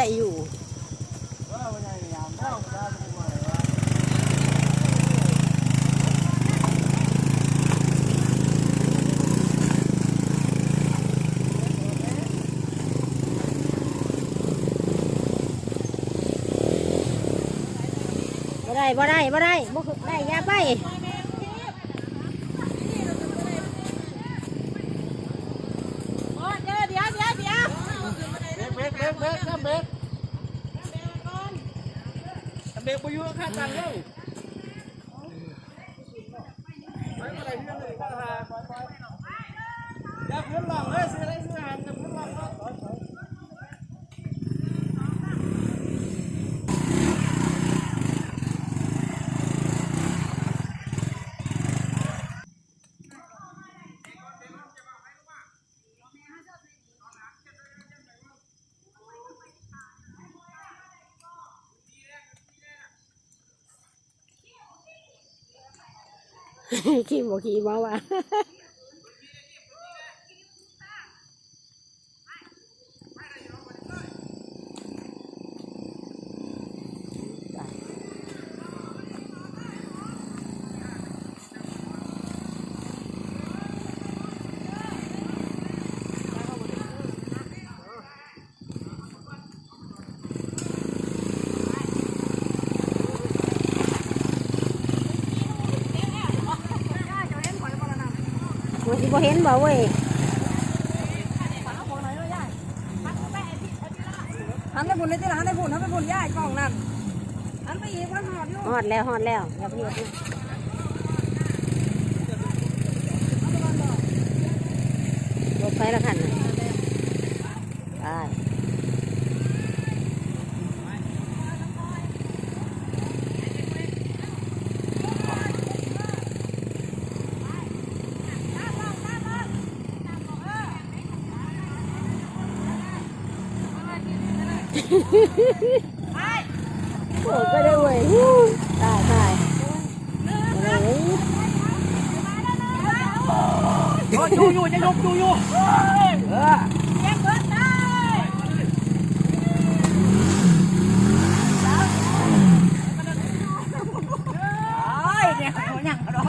ละอยู่บ่ได้บ่ได้บ่ได้บ่ได้อย่าไป โอ้เดี๋ยวเดี๋ยวเดี๋ยวเดี๋ยว เบรกเบรกเบรกเบรกเบรก เด็กไปอยู่ข้างกังเลยไปอะไรที่นั่นเลยก็หาอย่าเพื่อนหลอกเลยซื้ออะไรซื้ออาหารอย่าเพื่อนหลอกเนาะ ขี่บ่ขี่บ่ว่ะ มันสิบ่เห็นบ่เว้ยหันไปบุญเลยที่หลังหันไปบุญหันไปบุญย่ายกล่องนั่นหันไปอีกว่าหอดอยู่ฮอดแล้วฮอดแล้วอย่าเพิ่งนะรถไฟละคันน่ะไป โอ้ก็ได้เว้ยฮู้ตายตายอะไรเว้ย อยู่อยู่จะยกอยู่อยู่เออ แย่งเบิดได้โอ้ยเนี่ยเขาหยังเขาดอก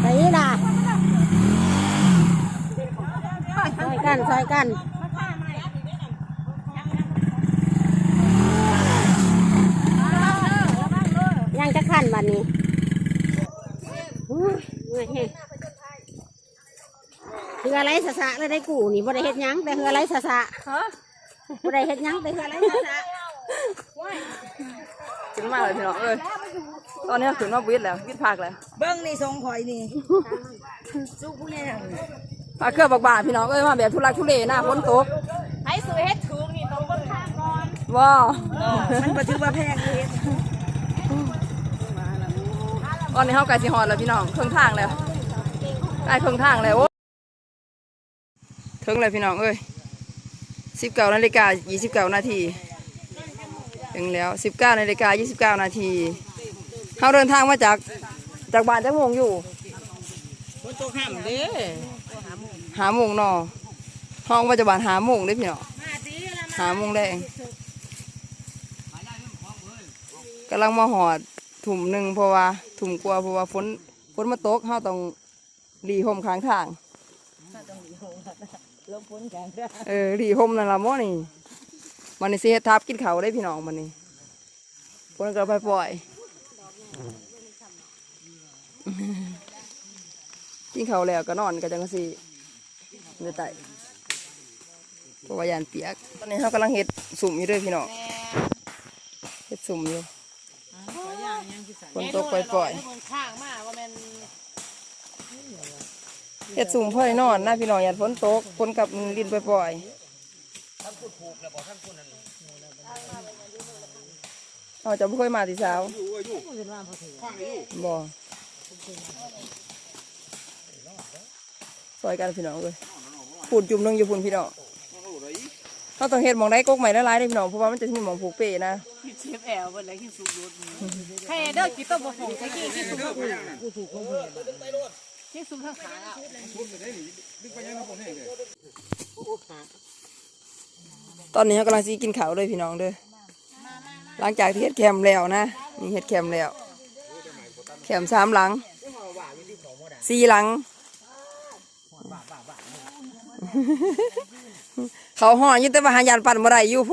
ไปนี่ล่ะซอย กันซอยกันยังจะขั้นบัดนี้อู้ยเมื่อยแฮงเฮืออะไรสะสะเลยได้กูนี่บ่ได้เฮ็ดหยังแต่เฮืออะไรสะสะบ่ได้เฮ็ดหยังแต่เฮืออะไรสะสะถึงมากเลยพี่น้องเอ้ยตอนนี้ถึงมาวิทย์แล้ววิทย์พักแล้วเบิ้งนี่ทรงข่อยนี่สู้ผู้แน่ พักเครื่องบักบาพี่น้องเอ้ยมาแบบทุลักทุเลหน้าฝนตกให้ซื้อเฮ็ดถูกนี่ต้องเบิ้งข้างก่อนว้าวมันบ่ถือว่าแพงเลยตอนนี้เขาไก่สิฮอดแล้วพี่น้องเครื่องทางแล้วใกล้เครื่องทางแล้วโอ้ถึงเลยพี่น้องเอ้ยสิบเก้านาฬิกายี่สิบเก้านาทีถึงแล้วสิบเก้านาฬิกายี่สิบเก้านาทีเขาเดินทางมาจากจากบ้านจากโมงอยู่คนตกห้ามเด้ หาโมงเนอห้องปัจจุบันหาโมงเด้อพี่น้องหาโมงแดงกำลังมาหอดถุ่มหนึ่งเพราะว่าถุ่มกลัวาเพราะว่าฝนฝนมาตกเฮาต้องหลีห่มข้างทางเออหลีห่มนั่นละหม้อนี่มันนี่สิเฮ็ดทับกินเขาวได้พี่น้องมันนี่ฝนก็ไปปล่อยกินเขาวแล้วก็นอนก็จังสิ เดือดไตเพราะว่ายานเปียก ตอนนี้เขากำลังเฮ็ดสุ่มอยู่เด้วยพี่น้องเฮ็ดสุ่มอยู่ฝนตกปล่อยๆข้างมาว่าแม่นเฮ็ดสุ่มพ่อยนอนนะพี่น้องอย่าฝนตกฝนกับลินปล่อยๆเอาจะบ่เคยมาติสาวบ่ซอยกันพี่น้องเลย ปูนจุ่มหนึงอยู่พุ่นพี่น้องเขาต้องเฮ็ดหมองได้กกใหม่ละลายได้พี่น้องเพราะว่ามันจะมีหมองผูกเปนะเชฟแอลเบิ่นแล้วกินสุกยศใครเด้อกินต้มบ่ฟงใส่กี้กินสุกที่สุดข้างขาอะตอนนี้เขากำลังสิกินข้าวเลยพี่น้องเด้อหลังจากที่เฮ็ดแคมป์แล้วนะนี่เฮ็ดแคมป์แล้วแคมป์สามหลังสี่หลัง เขาห่ออยู่แต่ว่าหายานปั่นบ่ได้อยู่โพ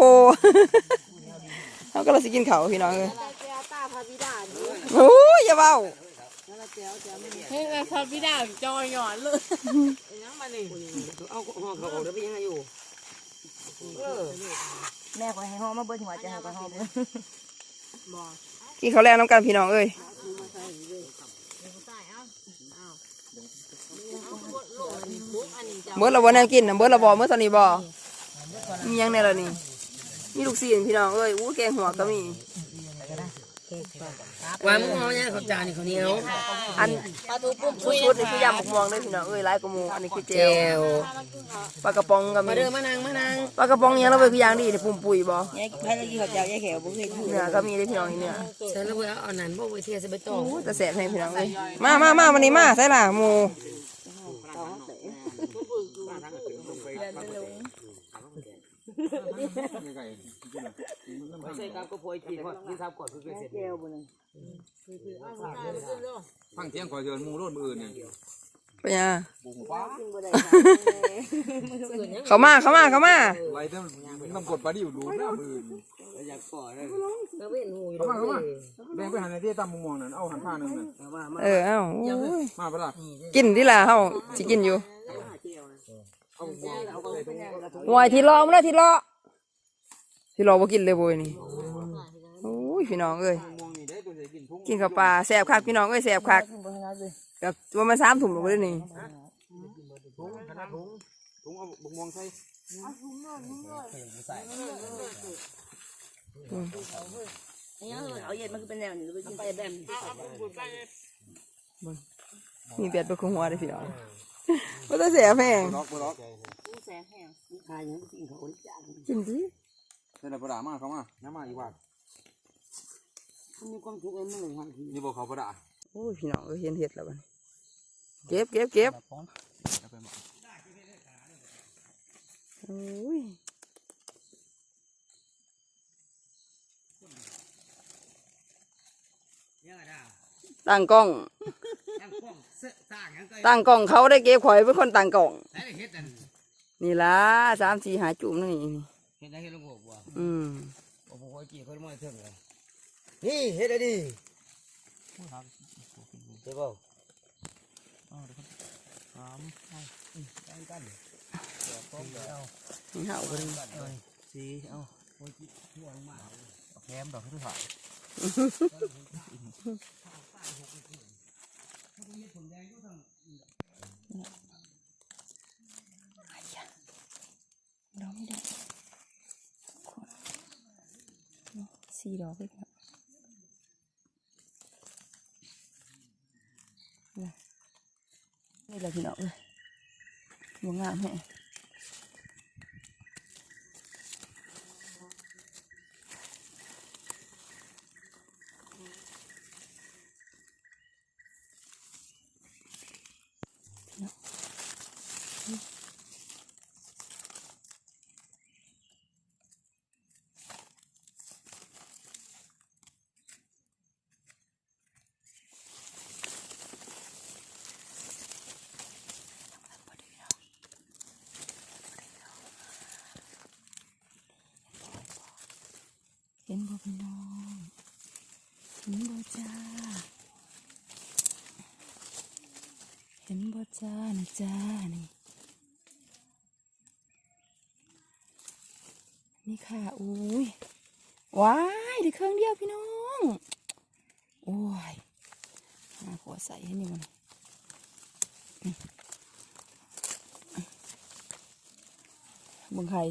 เขาก็เลยสิกินข้าวพี่น้องเอ้ยโอ้ยอย่าเว้าเฮ้ยพระบิดาจอยหย่อนเลยเอาห้องเขาออกแล้วไปยังไงอยู่แม่ขอให้ห้องมาเบิ้ลหัวใจให้ขอห้องเบิ้ลกินข้าวแล้วน้ำกันพี่น้องเอ้ย เบิดละบ่แนวกินน่ะเบิดละบ่เมื่อตอนนี้บ่มีหยังแน่ละนี่มีลูกศิษย์พี่น้องเอ้ยอู้แกงหัวก็มีว่ามึงเอาเนี่ยเขาจานนี่เขาเหนียวอันสุดๆนี่คือยำบักม่วงเด้อพี่น้องเอ้ยหลายกว่าหมูอันนี้คือเจแก้ลวปลากระป๋องก็มีมาเด้อมานั่งมานั่งปลากระป๋องเนี่ยเราไปคือย่างดีนี่ปุ่มปุ๋ยบ่ยายพระยี่เขาเจ้ายายแขวบุ้งเฮ็ดอยู่เนื้อก็มีเด้อพี่น้องนี่เนื้อใส่แล้วไปเอานั่นบ่ไปเทียใส่ใบตองอู้แต่แสบให้พี่น้องเอ้ยมามามาวันนี้มาใส่ล่ะหมู ม่ใส่กับก็พอยกินพอกินข้าวก่อนคือเสร็จแก้วบุญฟังเที่ยงคอยเดินมูโรดมืออื่นนี่ไปยังบ่ได้เขามาเขามาเขามาไว้เต้นน้ำกดปลาดิวดูหน้ามืออยากก่อนเลยก็เว้นหูอยู่เข้ามาเข้ามาแบ่งไปหันในที่ตามมุมมองนั่นเอาหันผ้าหนึ่งนั่นว่ามาเออเอ้ามาปะล่ะกินดิล่ะเฮาสิกินอยู่ เอยตรงหวยที่รอมาแล้วที่รอที่รอบ่ากินเลยโบยนี่โอ้ยพี่น้องเอ้ยกินกินข้าวปลาแซบคักพี่น้องเอ้ยแซบคักกับประมาสามถุงลงไปเลยนี่ทุ่งขนาดทุ่งทุ่งเอาบุกมองใส่เอาเย็นมันคือเป็นแนวนี้ไปกินไปแบบมีเบียดไปคุงหัวเลยพี่น้อง ว่าจะแซ่บแพงล็อกบ่ล็อกทายยังกินเขาจานกินดินี่แหละปลาดามาเขามาน้ำมาอีกว่ามีความสุขเอ็มเลยฮะนี่บอกเขาปลาดาโอ้ยพี่น้องเอ้ยเห็นเห็ดแล้วบัดนี้เก็บเก็บเก็บโอ้ยตั้งกล้อง ตั้งกล้องเสต่างยังก็ตั้งกล้องเขาได้เก็บข่อยเป็นคนตั้งกล้องใส่เฮ็ดนั่นนี่ล่ะสามสี่หาจุ่มนี่นี่ เฮ็ดได้เฮ็ดลงหัวบ่อืมโอ้โหกี่คนมาเถิงเลยนี่เฮ็ดได้ดิเจ้าบ่นี่เห่าไปเลยสีเอาโอ้ยช่วงมาแคมดอกคือถ่ายดอกไม่ได้สี่ดอกเลยครับนี่แหละ พี่น้องเลยบวงามแฮะเห็นบ่พี่น้องเห็นบ่จ้า เห็นบ่จ้านะจ้านี่ นี่ค่ะอุ้ยว้ายได้เครื่องเดียวพี่น้องโอ้ยหาขวดใส่ให้นี่มันบิ่งไข่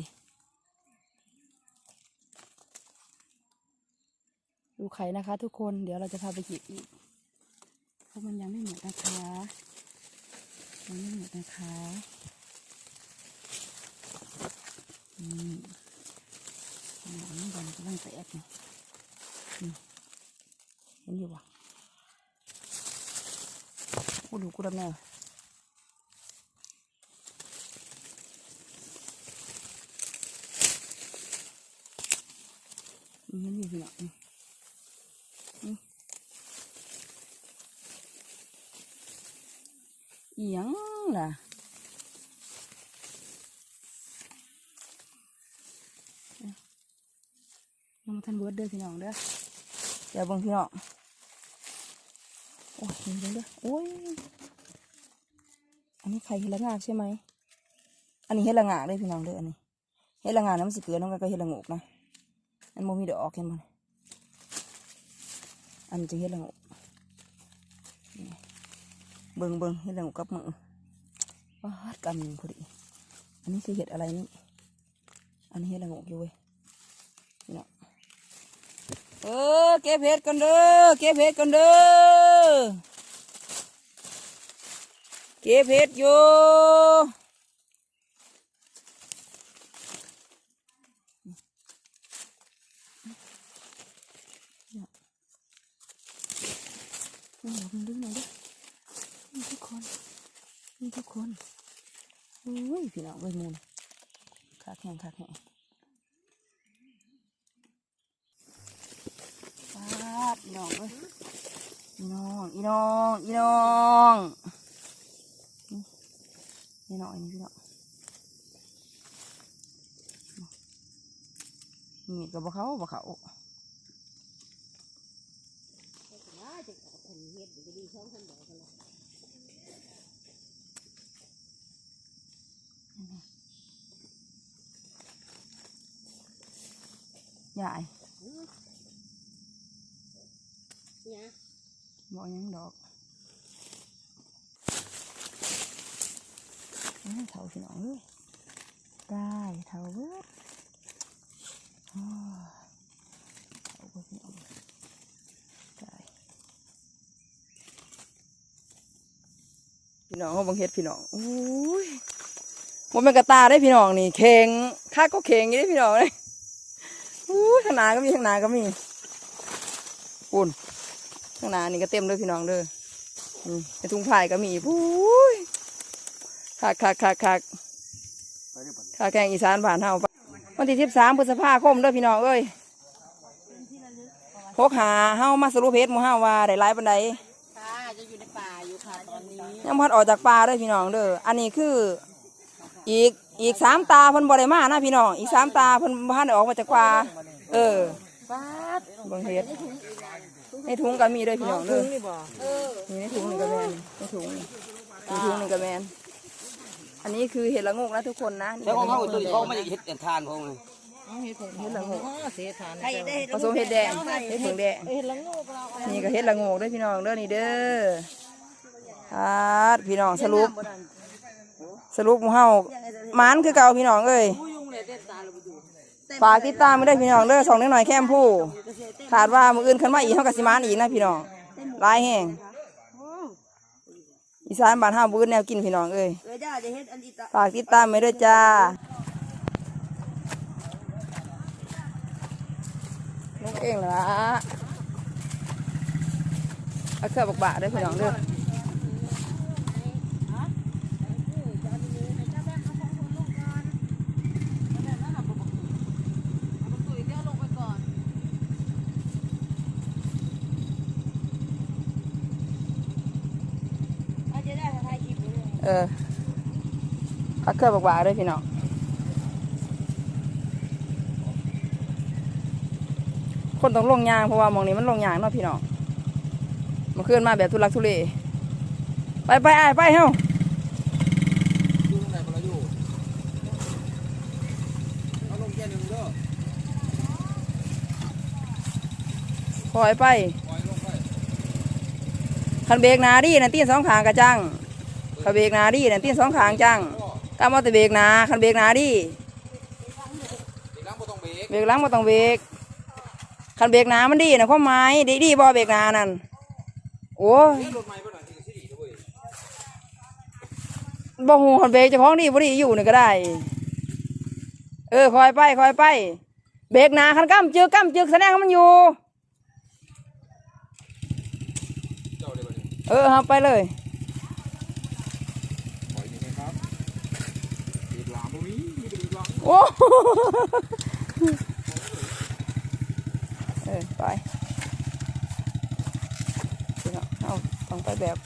ดูไข่นะคะ ทุกคนเดี๋ยวเราจะพาไปหยิบอีกเพราะมันยังไม่หมดนะคะยังไม่หมดนะคะอืมน,นี่บอลกำลังแตกนี่เห็นอยู่ปะกูดูกูดำแน่มันอยู่ที่ไหน อียังล่ะยังมาทันเบิดเด้อพี่น้องเด้อเดี๋ยวบิ่งพี่น้องโอ้ยเดี๋ยวเด้อโอ้ยอันนี้ไข่เห็ดละงากใช่ไหมอันนี้เห็ดละงากเลยพี่น้องเด้ออันนี้เห็ดละงากน้ำสเกลือน้องก็เห็ดละงกนะอันโมมีดอกเห็นมันอันจะเฮ็ดละงก เบิงเบิงเฮ็ดละงกับมือวาดกำหนึ่งพอดี อันนี้คือเห็ดอะไรนี่ อันนี้เห็ดละงกอยู่เว้ยนี่เนาะเออเก็บเห็ดกันเด้อ เก็บเห็ดกันเด้อ เก็บเห็ดอยู่ นี่เราดึงหน่อยดินี่ทุกคนนี่ทุกคนโอ้ยพี่ น้องเว้ยมูลขาแข็งขาแข็งปาดน้องเว้ยน้องอีน้องอีน้องนี่น้องนี่พี่น้องนี่ก็บ่เขาบ่เขาใหญ่เนี่ยบ่ยังดอกเอ้ยเท่าพี่น้องเลยได้เท่าเบิดโอ้ย เท่าเบิดพี่น้องได้พี่น้องเขาบังเฮ็ดพี่น้องอุ้ย มันเป็นกระตาได้พี่น้องนี่เข่งข้าก็เข่งอยี่ได้พี่น้องเลยอู้ยข้างหน้าก็มีข้างหน้าก็มีปุ่นข้างหน้านี่ก็เต็มเลยพี่น้องเด้อนี่ในถุงผ้าก็มีปุ้ยคักคักคักคักคักแกงอีสานบ้านเฮาวันที่สิบสามพฤษภาคมเด้อพี่น้องเอ้ยพกหาเฮามาสรุปเพชรหมู่เฮาว่าได้หลายปานใดค่ะจะอยู่ในป่าอยู่ค่ะตอนนี้ยังพัดออกจากป่าเด้อพี่น้องเด้ออันนี้คือ อีกอีกสามตาเพิ่นบ่ได้มานะพี่น้องอีกสามตาเพิ่นบ่ทันได้ออกมาจากป่าเออป้าดเบิ่งเฮ็ดในถุงก็มีเด้อพี่น้องเด้อนี่บ่นี่ในถุงนี่ก็แมนในถุงนี่ในถุงนี่ก็แมนอันนี้คือเห็ดละโงกนะทุกคนนะแล้วของเขาตัวเขาไม่ได้เฮ็ดแต่ทานเขาไงเห็ดละโงกเสียฐานใครได้ผสมเห็ดแดงเห็ดเผือกแดงเห็นละงูเรานี่ก็เห็ดละโงกด้วยพี่น้องเด้อนี่เด้อครับพี่น้องสรุป สรุปหมู่เฮาหมานคือเก่าพี่น้องเอ้ยฝากติดตามไม่ได้พี่น้องเด้อสองนิดหน่อยแค่มผู้ขาดว่ามืออื่นขึ้นมาอีกเท่ากับสิมานอีกนะพี่น้องลายแห้งอีสานบ้านเฮาบื้นแนวกินพี่น้องเอ้ยเออจ้าจะเฮ็ดอันอีตาฝากติดตามไม่ด้วยจ้าลูกเองเหรอเอาเครื่องบักบะเด้พี่น้องเด้อ อาจจะได้ถ่ายคลิป อยู่เออเอาเครื่องบักบะเด้อพี่น้องคนต้องลงยางเพราะว่ามองนี้มันลงยางเนาะพี่น้องมาเคลื่อนมาแบบทุลักทุเลไปไปไอ้ไปเฮ้าอยู่ตรงไหนบ่ละอยู่เอาลงแค่หนึงเด้อคอยไปล่อยไปคันเบรกหนาดีนะตีนสองขางกระจัง คันเบรกหนาดีนะตีนสองขางจังกำเอาแต่เบรกหนาคันเบรกหนาดีเด็กล้างบ่ต้องเบรกเบรกหลังมาต้องเบรกคันเบรกหนามันดีนะความหมายดีดีบ่เบรกหนานั่นโอ้ยเฮ้ยรถใหม่บ่น่ะสิสิดีเด้อเว้ยบ่หูคันเบรกเจะพ้าของดีบ่ดีอยู่นี่ก็ได้ เออคอยไปคอยไป เบรกหนาคันก้ำจึกก้ำจึกแสดงว่ามันอยู่เจ้าเด้อบัดนี้เออเอาไปเลย ปล่อยนี่นะครับเด็กหลามบ่มีมีแต่เด็กหลามโอ้ไปเอาต้องไปแบบ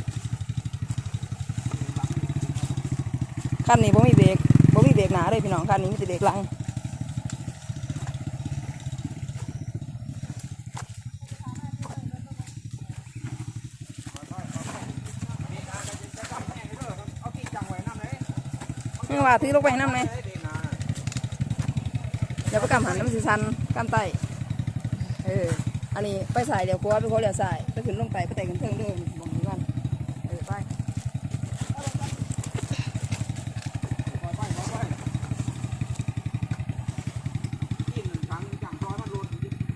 คันนี้บ่มีเบรกบ่มีเบรกหนาเลยพี่น้องคันนี้มีแต่เบรกหลังมึงว่าถือลงไปน้ำไหม ดี๋ยวไปกำหันน้ำสีสันกำไตเอออันนี้ไปสายเดี๋ยวกลัวไปโคเดี๋ยวสายไปขึ้นลงไปไปแต่งกันเทิงเดิมบอกนี้กันเออไป กินถังจังซอยมันหลุด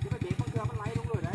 จะไปเบรกมันเกลือมันไหลลงเลยได้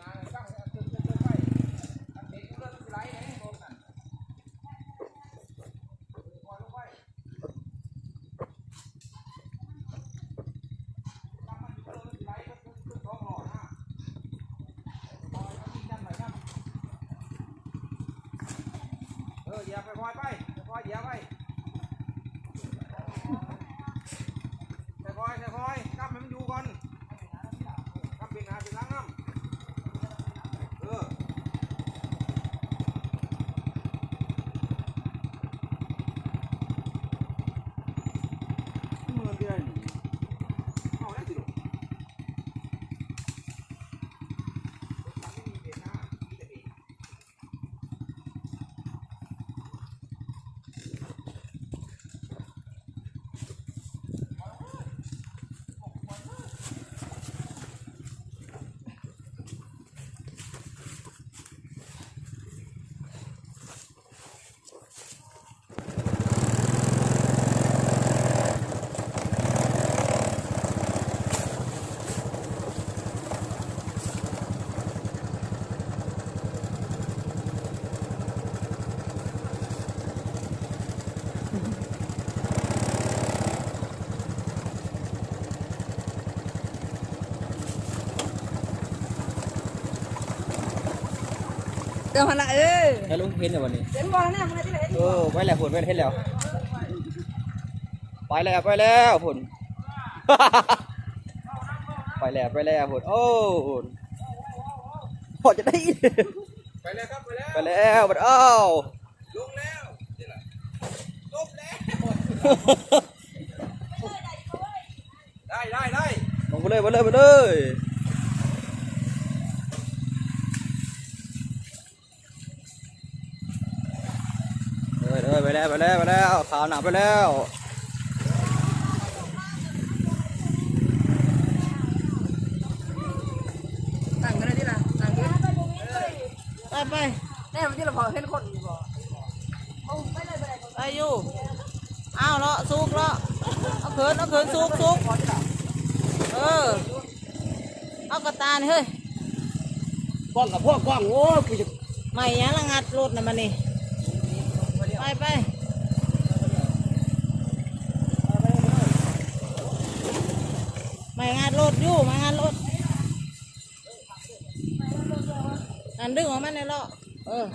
เออเหยียบไปคอยไปคอยเหยียบไปค่อยๆค่อยๆกำให้มันอยู่ก่อนกำเป็นหนาเป็นหลังน้ำเออมือเดียวนี่เอาได้สิลูกรถคันไม่มีเบรกหน้ามีแต่เบรก เดี๋ยวหันละเออแล้วลุงเห็นเหรอวันนี้เห็นบอลนะมึงอะไรที่ไหนเออไปแล้วผลไปเห็นแล้ว ไปแล้วไปแล้วผลไปแล้วไปแล้วผลโอ้ผลพอจะได้อีกไปเลยครับไปแล้วไปแล้วผลอ้าวลงแล้วนี่แหละลบแล้วได้ได้ได้ลงไปเลยไปเลยไปเลยเออเออ ไปแล้วไปแล้วไปแล้วขาวหนาไปแล้วตั้งกันเลยที่ละตั้งกันไปไปแน่มันที่เราพอเห็นคนอยู่บ่ไปอยู่อ้าวเลาะซุกเลาะเอาเขินเอาเขินซุกซุกเออเอากระตานี่เฮ้ยกล้องกับพวกกล้องโอ้กูจะไม่ยังละงัดรถนะมันนี่ ไปไปไม่งานรถอยู่ไม่งานรถอันดึงออกมาในเลาะเออ